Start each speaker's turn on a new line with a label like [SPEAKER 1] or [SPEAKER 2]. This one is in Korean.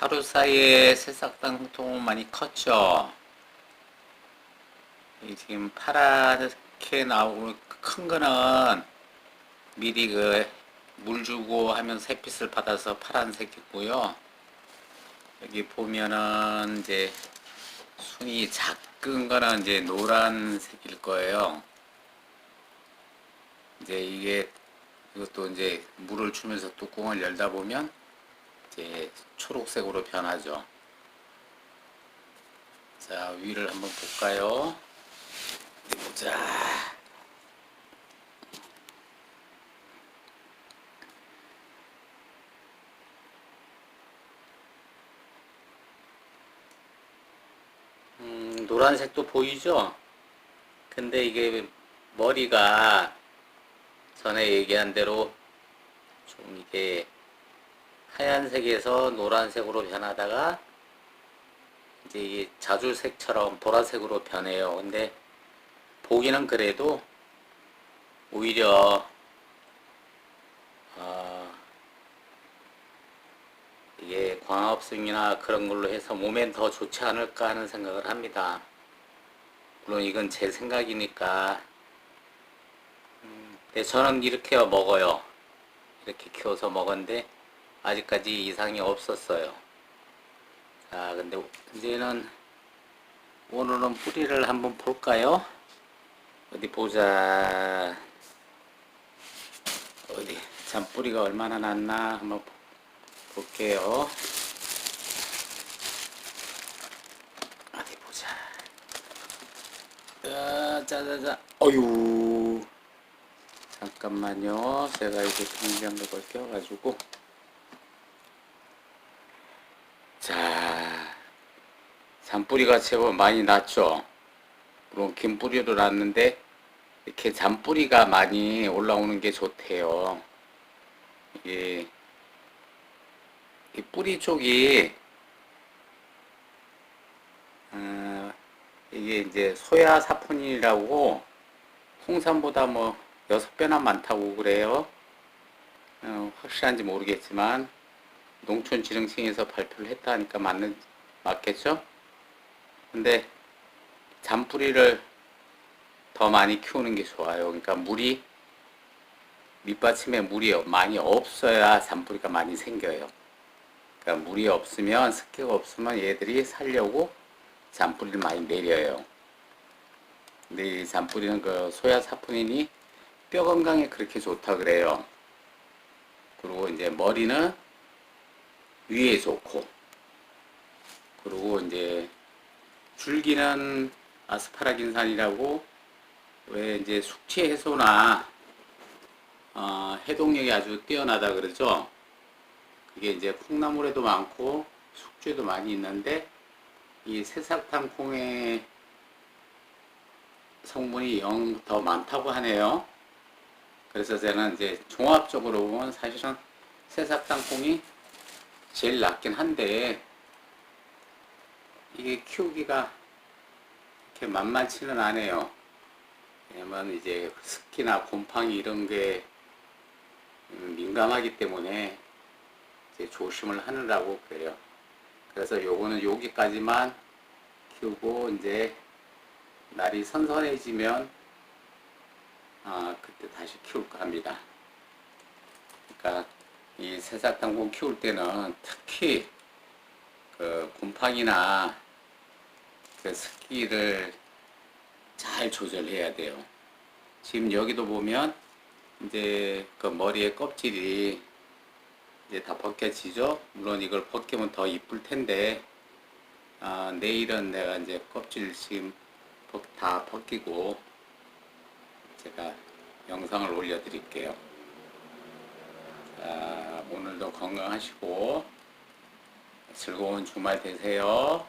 [SPEAKER 1] 하루 사이에 새싹당 홍통은 많이 컸죠. 이 지금 파랗게 나오고 큰 거는 미리 그 물 주고 하면 새빛을 받아서 파란색 이고요. 여기 보면은 이제 순이 작은 거는 이제 노란색일 거예요. 이제 이게 이것도 이제 물을 주면서 뚜껑을 열다 보면 이제 초록색으로 변하죠. 자, 위를 한번 볼까요? 보자. 음, 노란색도 보이죠? 근데 이게 머리가 전에 얘기한 대로 좀 이게 하얀색에서 노란색으로 변하다가 이제 자주색처럼 보라색으로 변해요. 근데 보기는 그래도 오히려 어, 이게 광합성이나 그런 걸로 해서 몸엔 더 좋지 않을까 하는 생각을 합니다. 물론 이건 제 생각이니까. 음, 근데 저는 이렇게 먹어요. 이렇게 키워서 먹었는데 아직까지 이상이 없었어요. 자, 근데 이제는 오늘은 뿌리를 한번 볼까요? 어디 보자. 어디 참 뿌리가 얼마나 났나 한번 보- 볼게요. 어디 보자. 자, 자자자. 어유. 잠깐만요. 제가 이제 정지장갑을 껴가지고. 자, 잔뿌리가 제법 많이 났죠. 물론 긴 뿌리도 났는데 이렇게 잔뿌리가 많이 올라오는 게 좋대요. 이게 이 뿌리 쪽이 어, 이게 이제 소야 사포닌이라고 홍삼보다 뭐 여섯 배나 많다고 그래요. 어, 확실한지 모르겠지만 농촌지능청에서 발표를 했다 하니까 맞는 맞겠죠? 근데 잔뿌리를 더 많이 키우는 게 좋아요. 그러니까 물이 밑받침에 물이 많이 없어야 잔뿌리가 많이 생겨요. 그러니까 물이 없으면 습기가 없으면 얘들이 살려고 잔뿌리를 많이 내려요. 근데 이 잔뿌리는 그 소야 사포닌이 뼈 건강에 그렇게 좋다 그래요. 그리고 이제 머리는 위에 좋고 그리고 이제 줄기는 아스파라긴산이라고 왜 이제 숙취 해소나 어, 해독력이 아주 뛰어나다 그러죠. 그게 이제 콩나물에도 많고 숙주에도 많이 있는데 이 새싹탕 콩의 성분이 영 더 많다고 하네요. 그래서 저는 이제 종합적으로 보면 사실은 새싹탕 콩이 제일 낫긴 한데 이게 키우기가 이렇게 만만치는 않아요. 왜냐면 이제 습기나 곰팡이 이런 게 음, 민감하기 때문에 이제 조심을 하느라고 그래요. 그래서 요거는 여기까지만 키우고 이제 날이 선선해지면 아 그때 다시 키울까 합니다. 그러니까 이 새싹당근 키울 때는 특히 그 곰팡이나 그 습기를 잘 조절해야 돼요. 지금 여기도 보면 이제 그 머리에 껍질이 이제 다 벗겨지죠. 물론 이걸 벗기면 더 이쁠 텐데 아, 내일은 내가 이제 껍질 지금 벗- 다 벗기고 제가 영상을 올려드릴게요. 자, 오늘도 건강하시고 즐거운 주말 되세요.